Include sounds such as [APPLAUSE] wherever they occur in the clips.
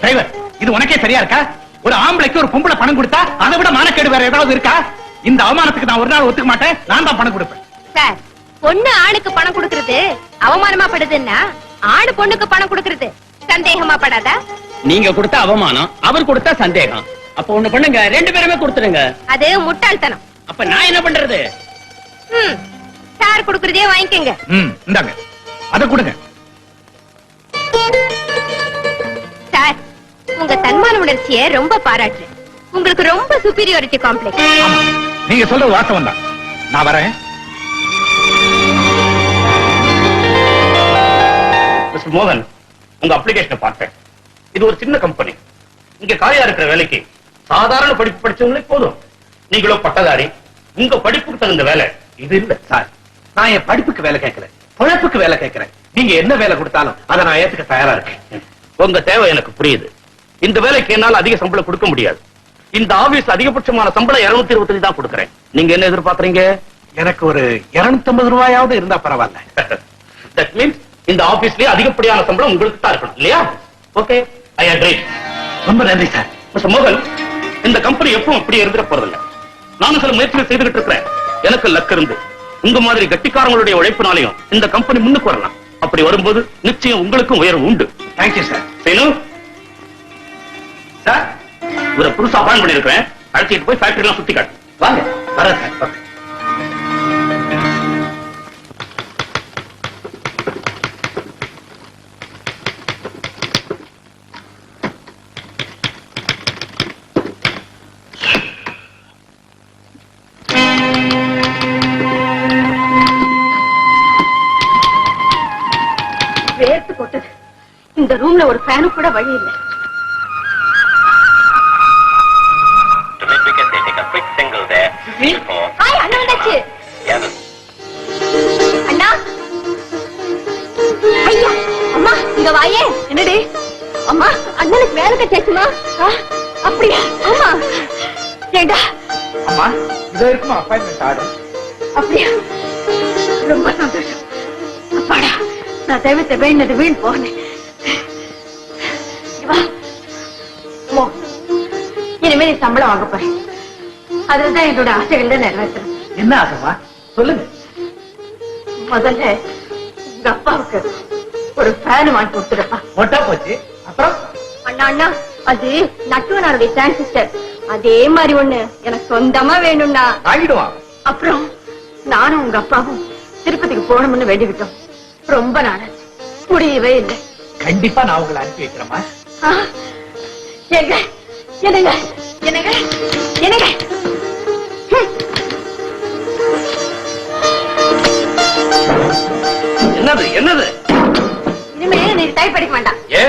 Driver இது உனக்கே சரியா இருக்கா? ஒரு ஆம்பளைக்கு ஒரு பொம்பளை பணம் கொடுத்தா அதை விட மானக்கேடு வேற ஏதாவது இருக்கா? இந்த அவமானத்துக்கு நான் ஒரு நாள் ஒத்துக்க மாட்டேன். நான் தான் பணம் கொடுப்பேன். சார் பொண்ணு ஆணுக்கு பணம் கொடுக்கறது அவமானமா படுதுன்னா ஆணு பொண்ணுக்கு பணம் கொடுக்கறது சந்தேகமா படாதா? நீங்க கொடுத்த அவமானம் அவர் கொடுத்த சந்தேகம். அப்ப ஒண்ணு பண்ணுங்க ரெண்டு பேருமே கொடுத்துருங்க அது முட்டாள்தனம். அப்ப நான் என்ன பண்றது? ம் சார் கொடுக்கறதே வாங்கிக்கங்க. ம் இந்தாங்க. அதை கொடுங்க. உங்க தன்மான உணர்ச்சிய ரொம்ப பாராட்டுறேன் உங்களுக்கு ரொம்ப சுப்பீரியாரிட்டி காம்ப்ளெக்ஸ் நீங்க சொல்ற வாசம் தான். நான் வரேன். மிஸ்டர் மோகன் உங்க அப்ளிகேஷனை பார்த்தேன். இது ஒரு சின்ன கம்பெனி இங்க காலியா இருக்கிற வேலைக்கு சாதாரண படிப்பு படிச்சவங்களே போதும். நீங்களோ பட்டதாரி உங்க படிப்புக்கு தகுந்த வேலை. இது இல்ல சார் நான் என் படிப்புக்கு வேலை கேட்கல பழப்புக்கு வேலை கேட்கிறேன். நீங்க என்ன வேலை கொடுத்தாலும் அதை நான் ஏத்துக்க தயாரா இருக்கேன். உங்க தேவை எனக்கு புரியுது. இந்த வேலைக்கு என்னால அதிக சம்பளம் கொடுக்க முடியாது. இந்த ஆபீஸ் அதிகபட்சமான சம்பளம் 225 இருபத்தஞ்சு தான் கொடுக்கறேன். நீங்க என்ன எதிர்பார்க்கறீங்க? எனக்கு ஒரு 250 ரூபாயாவது இருந்தா பரவாயில்ல. [LAUGHS] தட் மீன்ஸ் இந்த ஆபீஸ்லயே அதிகப்படியான சம்பளம் உங்களுக்கு தான் இருக்கணும் இல்லையா? ஓகே ஐ அக்ரி ரொம்ப நன்றி சார். மிஸ்டர் மோகன் இந்த கம்பெனி எப்பவும் இப்படி இருந்துட போறதில்ல. நானும் சில முயற்சிகள் செய்துகிட்டு இருக்கிறேன். எனக்கு லக் இருந்து. உங்க மாதிரி கட்டிக்காரங்களுடைய உழைப்பினாலையும் இந்த கம்பெனி முன்னுக்கு வரலாம். அப்படி வரும்போது நிச்சயம் உங்களுக்கும் உயர்வு உண்டு. தேங்க்யூ சார் செய்யணும் சார் ஒரு புதுசா அப்பாயின் பண்ணிருக்கிறேன் அழைச்சிட்டு போய் ஃபேக்டரி எல்லாம் சுத்தி காட்டு. வாங்க வர சார் வேர்த்து கொட்டுது இந்த ரூம்ல ஒரு ஃபேனு கூட வழி இல்லை. வேலை கிடைச்சாச்சுமா அப்படியா? ஆமா. ஏண்டா? அம்மா இதோ இருக்குமா அப்பாயின்மெண்ட் ஆர்டர் அப்படியா? ரொம்ப சந்தோஷம். அப்பாடா நான் தெய்வத்தை வேண்டது வீண் போனேன். இனிமே நீ சம்பளம் வாங்க போறேன். அதுதான் என்னோட ஆசைகள் நிறைவேற்றணும். என்ன ஆசைமா சொல்லுங்க. முதல்ல உங்க அப்பாவுக்கு ஒரு ஃபேன் வாங்கி கொடுத்துருப்பா மொட்டா போச்சு. அப்புறம்? அண்ணா அது நட்டுவனாருடைய டிரான்சிஸ்டர் அதே மாதிரி ஒண்ணு எனக்கு சொந்தமா வேணும்னா. வாங்கிடுவான் அப்புறம் நானும் உங்க அப்பாவும் திருப்பதிக்கு போகணும்னு வேண்டிக்கிட்டோம் ரொம்ப நாளாச்சு. முடியவே இல்லை. கண்டிப்பா நான் உங்களை அனுப்பி வைக்கிறேம்மா. ஆ, ஏங்க, என்னங்க என்னங்க என்னங்க. என்னது என்னது? இனிமே நீ டைப் படிக்க வேண்டாம். ஏ?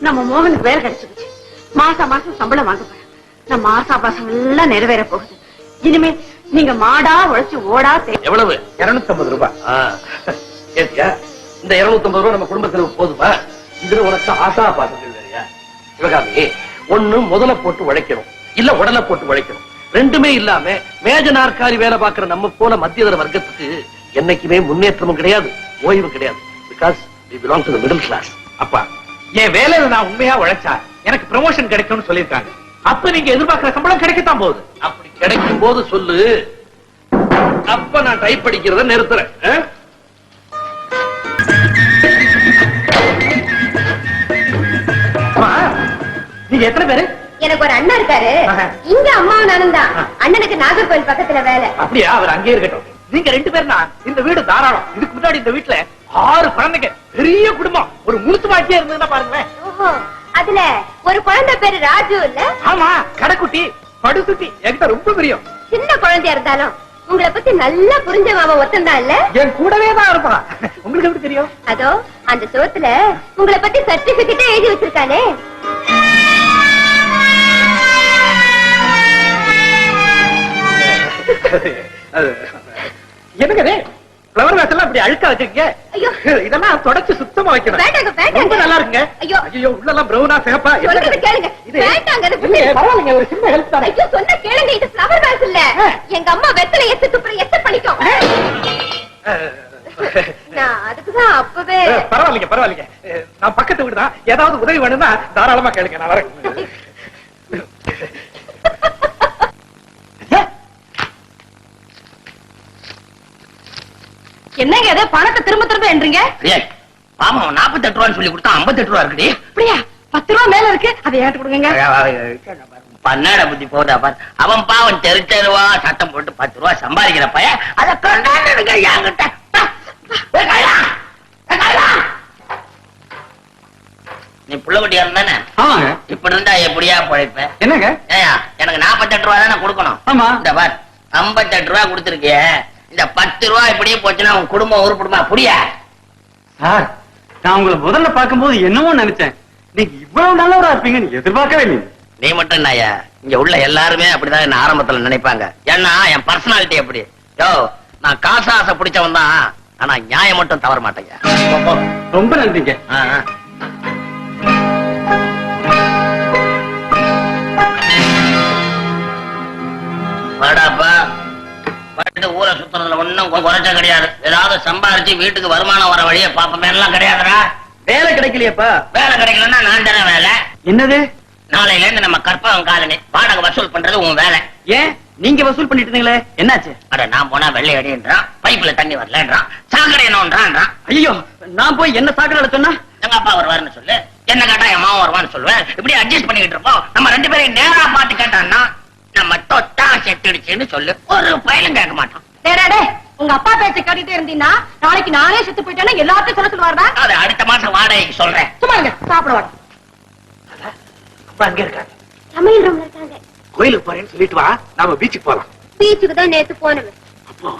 நம்ம மோகனுக்கு வேலை கிடைச்சிருச்சு. மாசம் மாசம் சம்பளம் வாங்க போறேன். நம்ம ஆசாபாசம் எல்லாம் நிறைவேற போகுது. இனிமே நீங்க மாடா உழைச்சு ஓடா எவ்வளவு? 250 ரூபாய். ஆ, கேட்டியா இந்த 250 ரூபாய் நம்ம குடும்பத்துல போதுமா? இதுல உனக்கு ஆசா பாசங்கள் வேறையா சிவகாமி ஒண்ணு முதல்ல போட்டு உழைக்கணும். இல்ல உடலை போட்டு உழைக்கணும். ரெண்டுமே இல்லாம மேஜ நாற்காலி வேலை பார்க்கிற நம்ம போல மத்தியதர வர்க்கத்துக்கு என்னைக்குமே முன்னேற்றமும் கிடையாது ஓய்வு கிடையாது. Because we belong to the middle class. அப்பா என் வேலையில நான் உண்மையா உழைச்சா எனக்கு ப்ரமோஷன் கிடைக்கும்னு சொல்லியிருக்காங்க. அப்ப நீங்க எதிர்பார்க்கிற சம்பளம் கிடைக்கத்தான் போகுது. அப்படி கிடைக்கும் போது சொல்லு. அப்ப நான் டைப் படிக்கிறத நிறுத்துறேன். நீங்க எத்தனை பேரு? எனக்கு ஒரு அண்ணன் இருக்காரு. இங்க அம்மாவும் நானும் தான். அண்ணனுக்கு நாகர்கோவில் பக்கத்துல வேலை. அப்படியா? அவர் அங்கே இருக்கட்டும். நீங்க ரெண்டு பேர்னா இந்த வீடு தாராளம். இதுக்கு முன்னாடி இந்த வீட்டுல ஆறு குழந்தைங்க பெரிய குடும்பம். ஒரு முழுத்து வாக்கியா இருந்ததுன்னா பாருங்களேன். அதுல ஒரு குழந்தை பேரு ராஜு இல்ல? ஆமா கடைக்குட்டி படுசுட்டி என்கிட்ட ரொம்ப பிரியம். சின்ன குழந்தையா இருந்தாலும் உங்களை பத்தி நல்லா புரிஞ்ச மாமா ஒத்தந்தான் இல்ல? என் கூடவே தான் இருப்பான் உங்களுக்கு எப்படி தெரியும்? அதோ அந்த சோத்துல உங்களை பத்தி சர்டிபிகேட்டே எழுதி வச்சிருக்கானே. அது- என்னங்க இது? ஃப்ளவர் வேஸ் எல்லாம் இப்படி அழுக்கா வச்சிருக்கீங்க? ஐயோ. இதெல்லாம் தொடச்சு சுத்தமா வைக்கணும். ரொம்ப நல்லா இருக்குங்க. ஐயோ. ஐயோ உள்ளெல்லாம் பிரவுனா சிகப்பா. கேளுங்க. இது- பரவாயில்லைங்க ஒரு சின்ன ஹெல்ப் தானே. ஐயோ சொன்ன கேளுங்க இது ஃப்ளவர் வேஸ் இல்ல. எங்க அம்மா வெத்தலை எத்து துப்புற எத்த பண்ணிக்கும் நான் அதுக்குதான் அப்பவே பரவாயில்லைங்க பரவாயில்லைங்க. நான் பக்கத்து வீடு தான் ஏதாவது உதவி வேணும்னா தாராளமா கேளுங்க நான் வரேன். என்னங்க இது? பணத்தை திரும்ப திரும்ப என்றீங்க? ஏய், ஆமா நாற்பத்தெட்டு ரூபான்னு சொல்லி கொடுத்தா ஐம்பத்தெட்டு ரூபா இருக்குடி. அப்படியா? பத்து ரூபா மேல இருக்கு. அதை ஏன்ட்டு கொடுங்க பன்னாட புத்தி போதா பார். அவன் பாவன் தெரு தெருவா சட்டம் போட்டு பத்து ரூபா சம்பாதிக்கிற பையன். அதை கொண்டாடுங்க என்கிட்ட. நீ புள்ளகுட்டியா இருந்தானே? இப்படி இருந்தா எப்படியா பழைப்ப? என்னங்க? ஏயா எனக்கு நாற்பத்தெட்டு ரூபா தானே கொடுக்கணும். ஆமா. இந்த பார் ஐம்பத்தெட்டு ரூபா கொடுத்துருக்கிய. இந்த பத்து ரூபா இப்படியே போச்சுன்னா உன் குடும்பம் உருப்படுமா புரியா? சார் நான் உங்களை முதல்ல பார்க்கும்போது என்னமோ நினைச்சேன். நீங்க இவ்வளவு நல்லவரா இருப்பீங்கன்னு எதிர்பார்க்கவே இல்லை நீ மட்டும் என்னய்யா? இங்க உள்ள எல்லாருமே அப்படிதான் என்ன ஆரம்பத்துல நினைப்பாங்க. ஏன்னா என் பர்சனாலிட்டி அப்படி யோ நான் காசு ஆசை பிடிச்சவன் தான் ஆனா நியாயம் மட்டும் தவற மாட்டேங்க. ரொம்ப நன்றிங்க. கொ- குறைச்ச கிடையாது. ஏதாவது சம்பாரிச்சு வீட்டுக்கு வருமானம் வர வழியை பாப்பமே எல்லாம் கிடையாதுடா. வேலை கிடைக்கலையப்பா. வேலை கிடைக்கலன்னா நான் தானே வேலை. என்னது? நாளையில இருந்து நம்ம கற்பகம் காலனி. வாடகை வசூல் பண்றது உன் வேலை. ஏன்? நீங்க வசூல் பண்ணிட்டு இருந்தீங்களே என்னாச்சு? அட நான் போனா வெள்ளை அடின்றான் பைப்ல தண்ணி வரலன்றான் சாக்கடை என்னன்றான் ஐயோ நான் போய் என்ன சாக்கடை சொன்னா எங்க அப்பா வருவாருன்னு சொல்லு. என்ன கேட்டா என் மாவன் வருவான்னு சொல்லுவேன் இப்படி அட்ஜஸ்ட் பண்ணிக்கிட்டு இருப்போம். நம்ம ரெண்டு பேரையும் நேரா பார்த்து கேட்டான்னா நம்ம தொட்டா செத்துடுச்சுன்னு சொல்லு. ஒரு பயலும் கேட்க டேய், டேய், உங்க அப்பா பேச்ச கேட்டுட்டே இருந்தீங்கன்னா நாளைக்கு நானே செத்து போயிட்டேன்னா எல்லாத்தையும் சொல்ல சொல்லுவாருடா. அது அடுத்த மாசம் வாடகைக்கு சொல்றேன். சும்மா இருங்க சாப்பிட வாங்க அப்பா அங்க இருக்காங்க சமையல் ரூம்ல இருக்காங்க. கோயிலுக்கு போறேன்னு சொல்லிட்டு வா. நாம பீச்சுக்கு போலாம். பீச்சுக்கு தான் நேத்து போனவன். அப்போ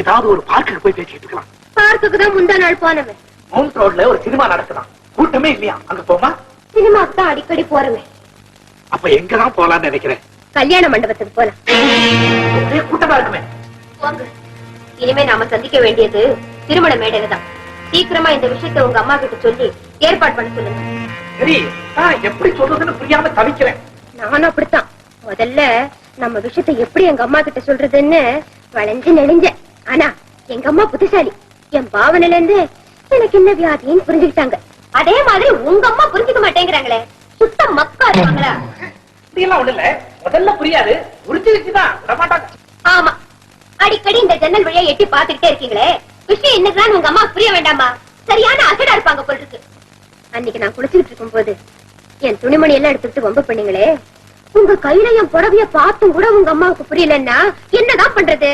ஏதாவது ஒரு பார்க்குக்கு போய் பேசிட்டு இருக்கலாம். பார்க்குக்கு தான் முந்தா நாள் போனவன். மவுண்ட் ரோட்ல ஒரு சினிமா நடக்கலாம் கூட்டமே இல்லையா? அங்க போமா? சினிமாக்கு தான் அடிக்கடி போறவன். அப்ப எங்கதான் போலாம்னு நினைக்கிறேன்? கல்யாண மண்டபத்துக்கு போலாம். கூட்டமா இருக்குமே. போங்க. இனிமே நாம சந்திக்க வேண்டியது திருமண மேடையில தான் சீக்கிரமா இந்த விஷயத்தை உங்க அம்மா கிட்ட சொல்லி ஏற்பாடு பண்ண சொல்லுங்க. சரி எப்படி சொல்றதுன்னு புரியாம தவிக்கிறேன். நானும் அப்படித்தான். முதல்ல நம்ம விஷயத்தை எப்படி எங்க அம்மா கிட்ட சொல்றதுன்னு வளைஞ்சு நெளிஞ்சேன். ஆனா எங்க அம்மா புத்திசாலி. என் பாவனையில இருந்து எனக்கு என்ன வியாதின்னு புரிஞ்சுக்கிட்டாங்க. அதே மாதிரி உங்க அம்மா புரிஞ்சுக்க மாட்டேங்கிறாங்களே. சுத்த மக்கா இருப்பாங்களா? இப்படியெல்லாம் ஒண்ணு இல்ல முதல்ல புரியாது. விடமாட்டாங்க. ஆமா. அடிக்கடி இந்த ஜன்னல் வழியா எட்டி பாத்துக்கிட்டே இருக்கீங்களே? விஷயம் என்னதான் உங்க அம்மா புரிய வேண்டாமா? சரியான அசடா இருப்பாங்க போல இருக்கு. அன்னைக்கு நான் குளிச்சுக்கிட்டு இருக்கும் போது என் துணிமணி எல்லாம் எடுத்துட்டு வம்பு பண்ணீங்களே? உங்க கையில என் புடவைய பார்த்தும் கூட உங்க அம்மாவுக்கு புரியலன்னா என்னதான் பண்றது?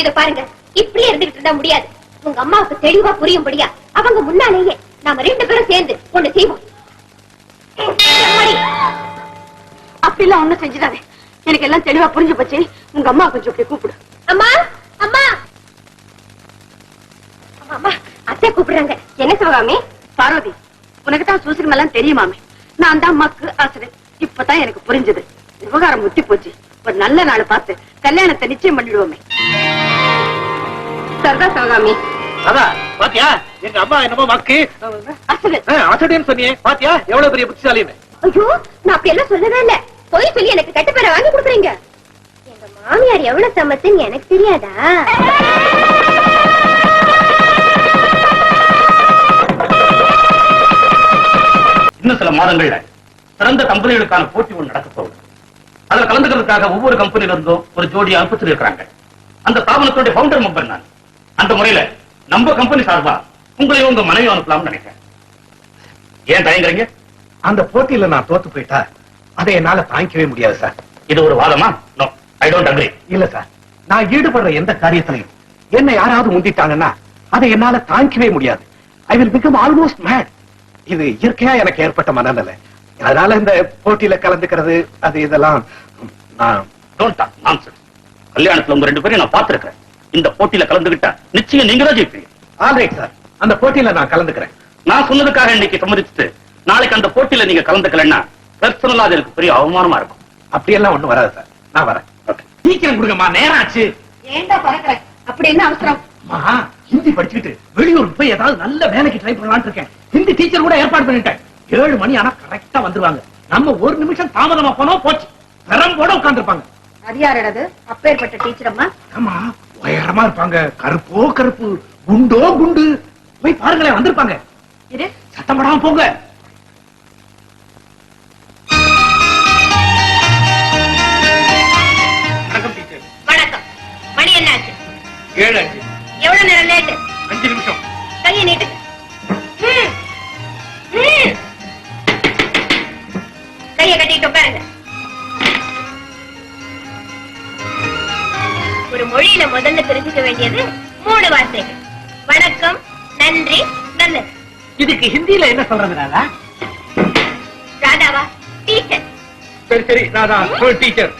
இத பாருங்க இப்படியே இருந்துகிட்டு இருந்தா முடியாது. உங்க அம்மாவுக்கு தெளிவா புரியும்படியா அவங்க முன்னாலேயே நாம ரெண்டு பேரும் சேர்ந்து ஒண்ணு செய்வோம். அப்படிலாம் ஒண்ணும் செஞ்சுதானே எனக்கு எல்லாம் தெளிவா புரிஞ்சு போச்சு. உங்க அம்மா கொஞ்சம் இப்படி கூப்பிடு. அம்மா அம்மா. அம்மா, அம்மா அத்தை கூப்பிடுறாங்க. என்ன சிவகாமி? பார்வதி உனக்கு தான் சூசகம் எல்லாம் தெரியுமாமே நான் தான் அம்மாக்கு ஆசிரியர். இப்பதான் எனக்கு புரிஞ்சது. விவகாரம் முத்தி போச்சு. ஒரு நல்ல நாள் பார்த்து கல்யாணத்தை நிச்சயம் பண்ணிடுவோமே. சரிதா சிவகாமி. பாத்தியா? எங்க அம்மா என்னமோ மக்கு. அசடு அசடின்னு சொன்னியே. பாத்தியா? எவ்வளவு பெரிய புத்திசாலின்னு. ஐயோ நான் அப்படி எல்லாம் சொல்லவே இல்ல. போய் சொல்லி எனக்கு கெட்ட பேரை வாங்கி கொடுக்குறீங்க. மாமியார் எவ்வளவு சமத்துன்னு எனக்கு தெரியாதா? இன்னும் சில மாதங்கள்ல சிறந்த கம்பெனிகளுக்கான போட்டி ஒன்று நடக்க போகுது. அதுல கலந்துக்கிறதுக்காக ஒவ்வொரு கம்பெனில இருந்தும் ஒரு ஜோடி அனுப்பிச்சு இருக்காங்க அந்த ஸ்தாபனத்துடைய ஃபவுண்டர் மெம்பர் நான். அந்த முறையில நம்ம கம்பெனி சார்பா உங்களையும் உங்க மனைவி அனுப்பலாம்னு நினைக்கிறேன். ஏன் தயங்குறீங்க? அந்த போட்டியில நான் தோத்து போயிட்டா அதை என்னால தாங்கிக்கவே முடியாது சார். இது ஒரு வாதமா? நோ ஐ டோன்ட் அக்ரி இல்ல சார். நான் ஈடுபடுற எந்த காரியத்திலையும் என்ன யாராவது முந்திட்டாங்கன்னா அதை என்னால தாங்கிக்கவே முடியாது. I will become almost mad இது இயற்கையா எனக்கு ஏற்பட்ட மனநிலை. அதனால இந்த போட்டியில கலந்துக்கிறது அது இதெல்லாம் நான் டோன்ட் டாக் நான்சென்ஸ் கல்யாணத்துல உங்க ரெண்டு பேரையும் நான் பார்த்திருக்கேன் இந்த போட்டியில கலந்துகிட்டா நிச்சயம் நீங்க தான் ஜெயிப்பீங்க ஆல்ரைட் சார் அந்த போட்டியில நான் கலந்துக்கிறேன். நான் சொன்னதுக்காக இன்னைக்கு சம்மதிச்சுட்டு நாளைக்கு அந்த போட்டியில நீங்க கலந்துக்கலன்னா பர்சனலா அது எனக்கு பெரிய அவமானமா இருக்கும். அப்படியெல்லாம் ஒண்ணும் வராது சார் நான் வரேன். சீக்கிரம் கொடுங்கம்மா நேரம் ஆச்சு ஏண்டா பறக்குற? அப்படி என்ன அவசரம்? அம்மா ஹிந்தி படிச்சுக்கிட்டு வெளியூருக்கு போய் ஏதாவது நல்ல வேலைக்கு ட்ரை பண்ணலாம்னு இருக்கேன். ஹிந்தி டீச்சர் கூட ஏற்பாடு பண்ணிட்டேன். ஏழு மணி ஆனா கரெக்டா வந்துருவாங்க. நம்ம ஒரு நிமிஷம் தாமதமா போனோம் போச்சு. பெரம்போட உட்கார்ந்துருப்பாங்க. அது யாரடது? அப்பேற்பட்ட டீச்சர் அம்மா? ஆமா உயரமா இருப்பாங்க. கருப்போ கருப்பு குண்டோ குண்டு. போய் பாருங்களேன் வந்திருப்பாங்க. சத்தம் போடாம போங்க. ஏழு அஞ்சு எவ்வளவு நேரம் லேட்டு அஞ்சு நிமிஷம். கையை. ம். கையை கட்டிட்டு உட்காருங்க. ஒரு மொழியில முதல்ல தெரிஞ்சுக்க வேண்டியது மூணு வார்த்தைகள். வணக்கம் நன்றி நல்லது. இதுக்கு ஹிந்தியில என்ன சொல்றது ராதா? ராதாவா? டீச்சர். சரி சரி ராதா டீச்சர்.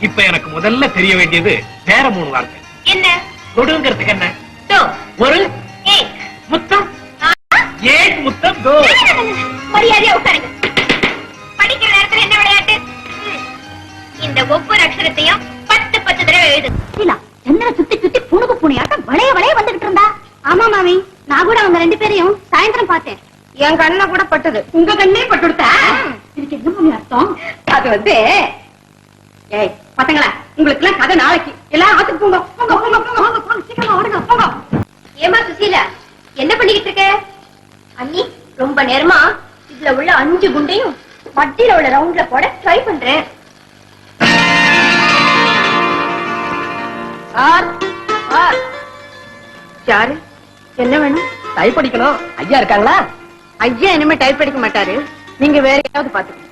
இப்ப எனக்கு முதல்ல தெரிய வேண்டியது வேற மூணு வார்த்தை. என்ன? தொடுங்கிறதுக்கு என்ன? தோ. ஒரு முத்தம். ஆ. ஏக் முத்தம்? தோ. மரியாதையா உட்காருங்க. படிக்கிற நேரத்துல என்ன விளையாட்டு. இந்த ஒவ்வொரு அக்ஷரத்தையும் பத்து பத்து தடவை எழுது. சீலா என்ன சுத்தி சுத்தி புணுகு புனியாட்டம் வளைய வளைய வந்துகிட்டு இருந்தா? ஆமா மாமி. நான் கூட அவங்க ரெண்டு பேரையும் சாயந்தரம் பார்த்தேன். என் கண்ண கூட பட்டது. உங்க கண்ணே பட்டுடுத்தா? இதுக்கு என்ன அர்த்தம்? அது வந்து ஏய் பசங்களா உங்களுக்கு எல்லாம் கதை நாளைக்கு. எல்லாம் ஆத்துக்கு போங்க. போங்க போங்க போங்க போங்க போங்க சீக்கிரமா ஓடுங்க போங்க. ஏமா சுசீலா என்ன பண்ணிக்கிட்டு இருக்க? அண்ணி ரொம்ப நேரமா இதுல உள்ள அஞ்சு குண்டையும் மத்தியில உள்ள ரவுண்ட்ல போட ட்ரை பண்றேன். Sir sir. யாரு? என்ன வேணும்? டைப் அடிக்கணும். ஐயா இருக்காங்களா? ஐயா இனிமே டைப் அடிக்க மாட்டாரு. நீங்க வேற ஏதாவது பாத்துக்கோங்க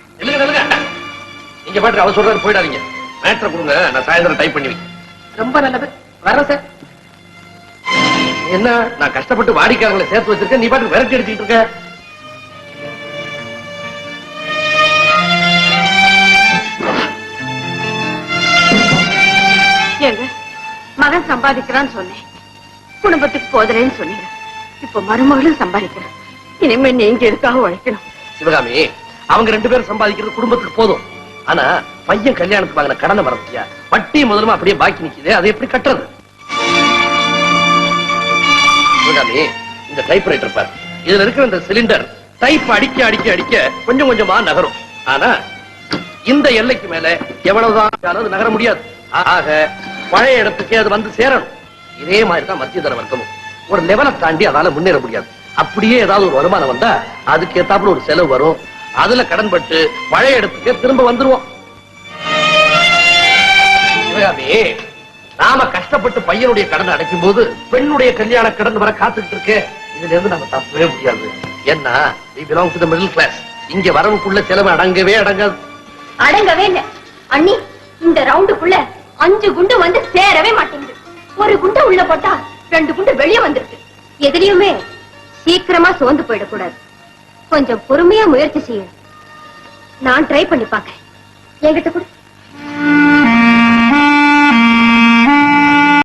நீங்க பாட்டு அவர் சொல்றாரு போயிடாதீங்க. மேட்ரை கொடுங்க நான் சாயந்தரம் டைப் பண்ணி ரொம்ப நல்லது. வர்றேன் சார் என்ன? நான் கஷ்டப்பட்டு வாடிக்கையாளர்களை சேர்த்து வச்சிருக்கேன். நீ பாட்டு விரட்டி அடிச்சிட்டு இருக்க? மகன் சம்பாதிக்கிறான்னு சொன்னேன். குடும்பத்துக்கு போதலேன்னு சொன்னீங்க. இப்ப மருமகளும் சம்பாதிக்கிறேன் இனிமே நீங்க எதுக்காக உழைக்கணும்? சிவகாமி அவங்க ரெண்டு பேரும் சம்பாதிக்கிறது குடும்பத்துக்கு போதும். ஆனா பையன் கல்யாணத்துக்கு வாங்கின கடனை மறந்துட்டியா வட்டி முதல்ல அப்படியே பாக்கி நிக்குது அதை எப்படி கட்டுறது? இந்த டைப்ரைட்டர் பாரு. இதுல இருக்கிற இந்த சிலிண்டர் டைப் அடிக்க அடிக்க அடிக்க கொஞ்சம் கொஞ்சமா நகரும். ஆனா இந்த எல்லைக்கு மேல எவ்வளவுதான் அது நகர முடியாது. ஆக பழைய இடத்துக்கு அது வந்து சேரணும். இதே மாதிரி தான் மத்திய தர வர்க்கமும். ஒரு லெவலை தாண்டி அதால முன்னேற முடியாது. அப்படியே ஏதாவது ஒரு வருமானம் வந்தா அதுக்கு ஏத்தாப்புல ஒரு செலவு வரும். அதுல கடன்பட்டு பழைய இடத்துக்கு திரும்ப வந்துருவோம். நாம கஷ்டப்பட்டு பையனுடைய கடனை அடைக்கும் போது பெண்ணுடைய கல்யாண கடன் வர காத்துக்கிட்டு இருக்கு. இதுல இருந்து நம்ம தப்பவே முடியாது. ஏன்னா we belong to the இங்க வரவுக்குள்ள செலவு அடங்கவே அடங்காது. அடங்கவே இல்ல. அண்ணி இந்த ரவுண்டுக்குள்ள அஞ்சு குண்டு வந்து சேரவே மாட்டேங்குது. ஒரு குண்டு உள்ள போட்டா ரெண்டு குண்டு வெளியே வந்துருக்கு. எதுலயுமே சீக்கிரமா சோர்ந்து போயிடக்கூடாது. கொஞ்சம் பொறுமையா முயற்சி செய்யும் நான் ட்ரை பண்ணி பாக்கேன் என்கிட்ட கூட.